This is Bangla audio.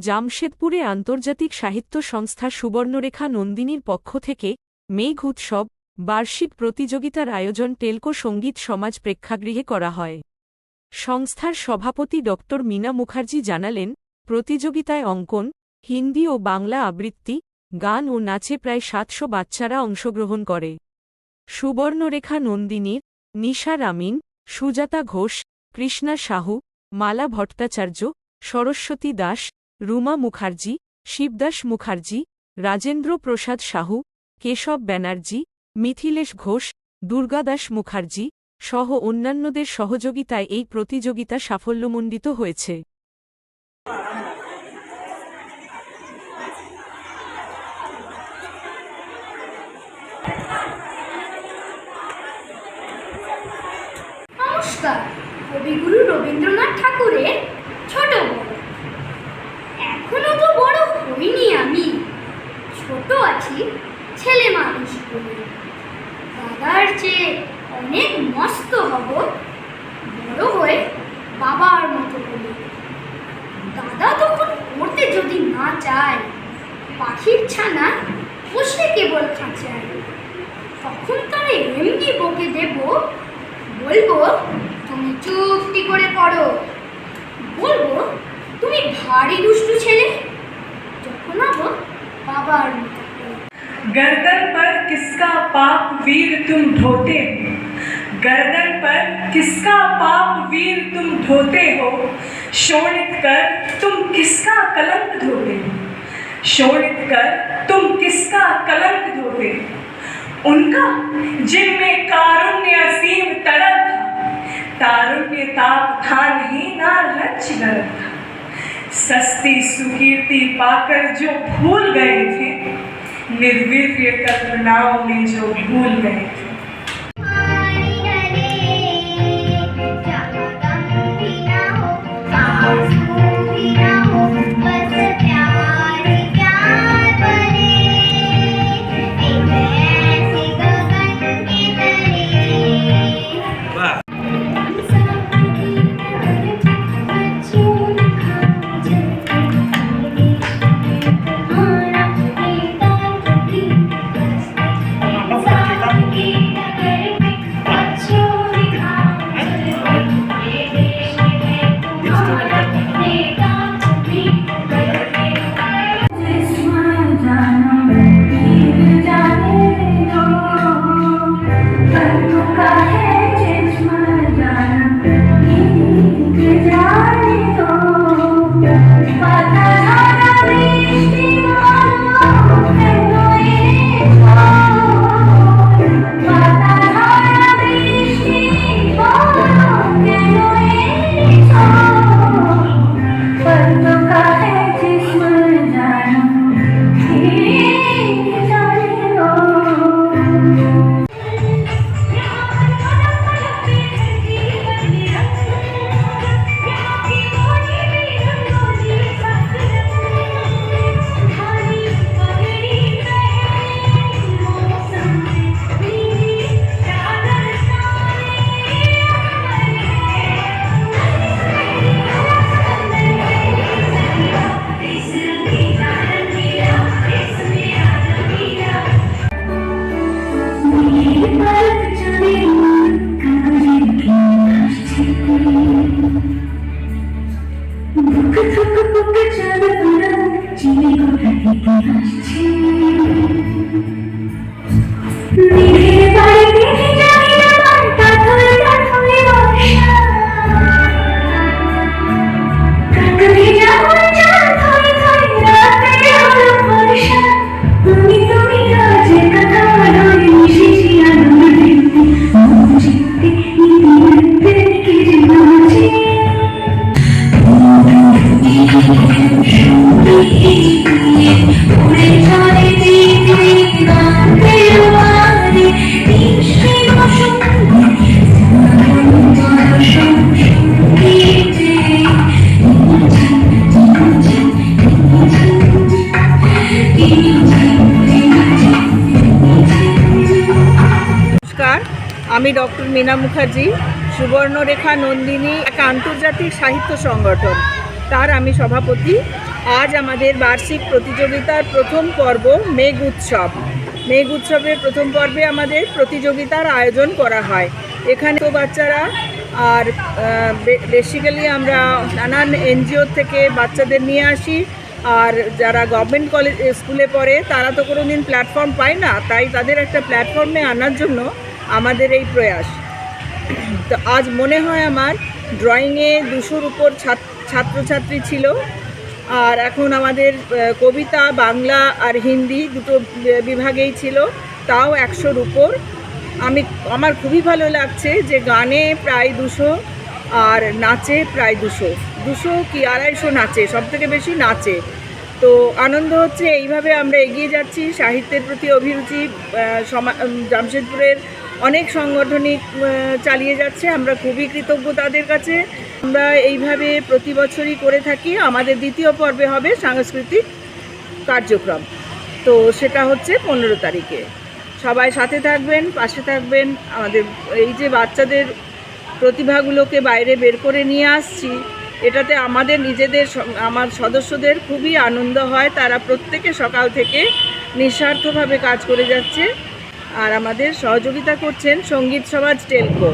জামশেদপুরে আন্তর্জাতিক সাহিত্য সংস্থা সুবর্ণরেখা নন্দিনীর পক্ষ থেকে মেঘ উৎসব, বার্ষিক প্রতিযোগিতার আয়োজন টেলকো সংগীত সমাজ প্রেক্ষাগৃহে করা হয়। সংস্থার সভাপতি ড. মীনা মুখার্জি জানালেন, প্রতিযোগিতায় অঙ্কন, হিন্দি ও বাংলা আবৃত্তি, গান ও নাচে প্রায় সাতশো বাচ্চারা অংশগ্রহণ করে। সুবর্ণরেখা নন্দিনীর, নিশা রামিন, সুজাতা ঘোষ, কৃষ্ণা সাহু, মালা ভট্টাচার্য, সরস্বতী দাস রুমা মুখার্জি, শিবদাস মুখার্জি, রাজেন্দ্র প্রসাদ সাহু, কেশব ব্যানার্জি, মিথিলেশ ঘোষ দুর্গাদাস মুখার্জি সহ অন্যান্যদের সহযোগিতায় এই প্রতিযোগিতা সাফল্যমণ্ডিত হয়েছে। নমস্কার। কবিগুরু রবীন্দ্রনাথ ঠাকুরের ছোট হইনি আমি ছোট আছি, ছেলে মানুষ বলে। দাদার চেয়ে অনেক মস্ত হব, বড় হয়ে বাবার মতো বলে। দাদা তখন পড়তে যদি না চায়, পাখির ছানা বসে কেবল খাঁচায়। তখন তারে এমনি বকে দেবো, বলব, তুমি চুপটি করে পড়ো। বলব, তুমি ভারী দুষ্টু ছেলে गर्दन पर किसका पाप वीर तुम ढोते गर्दन पर किसका पाप वीर तुम ढोते हो? शोणित कर तुम किसका कलंक धोते शोणित कर तुम किसका कलंक धोते उनका, जिनमें कारुण्य असीम तड़प था, तारुण्य ताप था नहीं, ना रच गलत था। सस्ती सुकीर्ति पाकर जो भूल गए थे निर्वीर्य कल्पनाओं में जो भूल गए। 天。আমি ডক্টর মীনা মুখার্জি, সুবর্ণরেখা নন্দিনী, এক আন্তর্জাতিক সাহিত্য সংগঠন। তার আমি সভাপতি। আজ আমাদের বার্ষিক প্রতিযোগিতার প্রথম পর্ব মেঘ উৎসব। মেঘ উৎসবের প্রথম পর্বে আমাদের প্রতিযোগিতার আয়োজন করা হয়। এখানে তো বাচ্চারা আর বেসিক্যালি আমরা নানান এনজিও থেকে বাচ্চাদের নিয়ে আসি। আর যারা গভর্নমেন্ট কলেজ স্কুলে পড়ে, তারা তো কোনো দিন প্ল্যাটফর্ম পায় না। তাই তাদের একটা প্ল্যাটফর্মে আনার জন্য আমাদের এই প্রয়াস। তো আজ মনে হয় আমার ড্রয়িংয়ে দুশোর উপর ছাত্রছাত্রী ছিল। আর এখন আমাদের কবিতা, বাংলা আর হিন্দি দুটো বিভাগেই ছিল। তাও একশোর উপর। আমি, আমার খুবই ভালো লাগছে যে গানে প্রায় দুশো আর নাচে প্রায় দুশো। দুশো কি আড়াইশো নাচে সব থেকে বেশি নাচে। তো আনন্দ হচ্ছে এইভাবে আমরা এগিয়ে যাচ্ছি। সাহিত্যের প্রতি অভিরুচি জামশেদপুরের অনেক সাংগঠনিক চালিয়ে যাচ্ছে। আমরা খুবই কৃতজ্ঞ তাদের কাছে। আমরা এইভাবে প্রতি বছরই করে থাকি। আমাদের দ্বিতীয় পর্বে হবে সাংস্কৃতিক কার্যক্রম। তো সেটা হচ্ছে পনেরো তারিখে। সবাই সাথে থাকবেন, পাশে থাকবেন। আমাদের এই যে বাচ্চাদের প্রতিভাগুলোকে বাইরে বের করে নিয়ে আসছি, এটাতে আমাদের নিজেদের আমার সদস্যদের খুবই আনন্দ হয়। তারা প্রত্যেকে সকাল থেকে নিঃস্বার্থভাবে কাজ করে যাচ্ছে। আর আমাদের সহযোগিতা করছেন সংগীত সমাজ টেলকো।